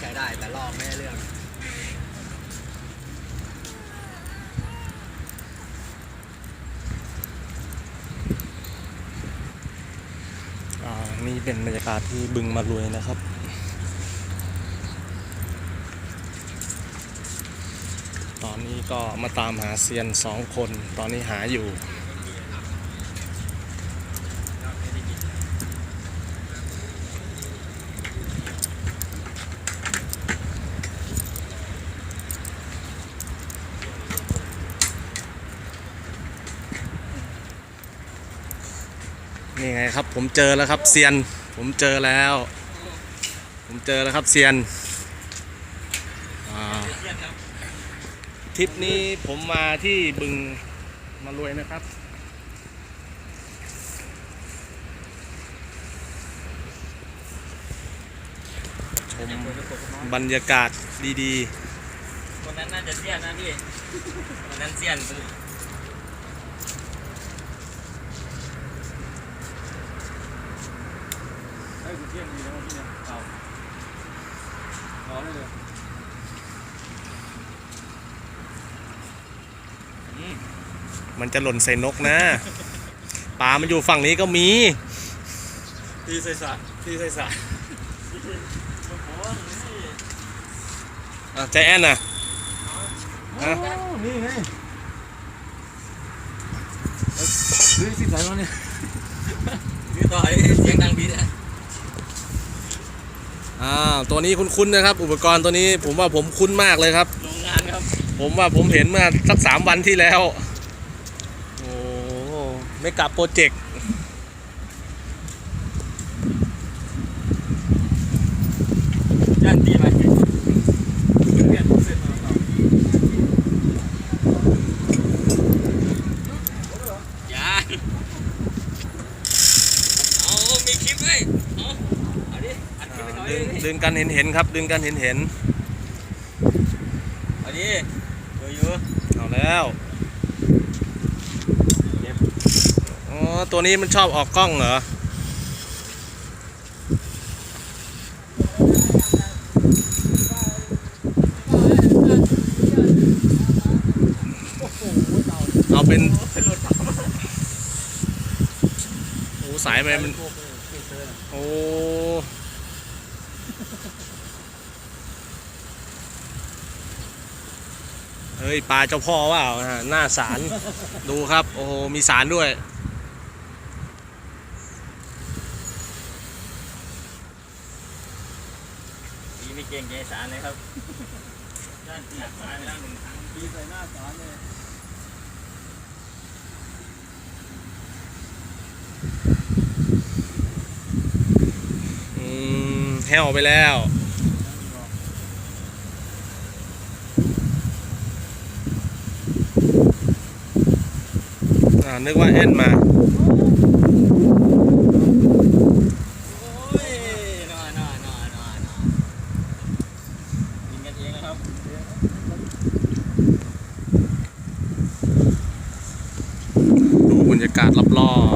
ใช้ได้แต่ลอกไม่ได้เรื่องอ่านี่เป็นบรรยากาศที่บึงมารวยนะครับตอนนี้ก็มาตามหาเซียนสองคน ตอนนี้หาอยู่ นี่ไงครับ ผมเจอแล้วครับเซียน ผมเจอแล้ว ผมเจอแล้วครับเซียนทริปนี้ผมมาที่บึงมารวยนะครับ ชมบรรยากาศดีคนนั้นน่าจะเสียนนะพี่คนนั้นเสียน เฮ้ยคุณ เอารอได้เลยมันจะหล่นใส่นกนะปลามันอยู่ฝั่งนี้ก็มีตีใส่สระตีใส่สระอะใจแอนน่ะฮะนี่ไงเฮ้ยสิบสายมาเนี่ยพี่ต่อยเสียงดังพี่นะ อ่าตัวนี้คุ้นๆนะครับ อุปกรณ์ตัวนี้ผมว่าผมคุ้นมากเลยครับ โรงงานครับ ผมว่าผมเห็นเมื่อสักสามวันที่แล้ว โอ้ไม่กลับโปรเจกต์ย่านตีไหมเปลี่ยนเสร็จแล้วครับย่านเอามีคลิปด้วย ดึงดิดึงกันเห็นเห็นๆครับ ดึงกันเห็นเห็นเอาดิดูอยู่ๆเอาแล้วอ๋อตัวนี้มันชอบออกกล้องเหรอเอาเป็นโอ้สายไปมันโอ้ เฮ้ยปลาเจ้าพ่อว่าหน้าสารดูครับ โอ้โห มีสารด้วยพี่ไม่เก่งเกสารเลยครับย่านตีสายไปแล้วหนึ่งครั้งตีใส่หน้าสารเลยอืมแห้วไปแล้ว อ่า นึกว่าเอ็นมาดูบรรยากาศรอบ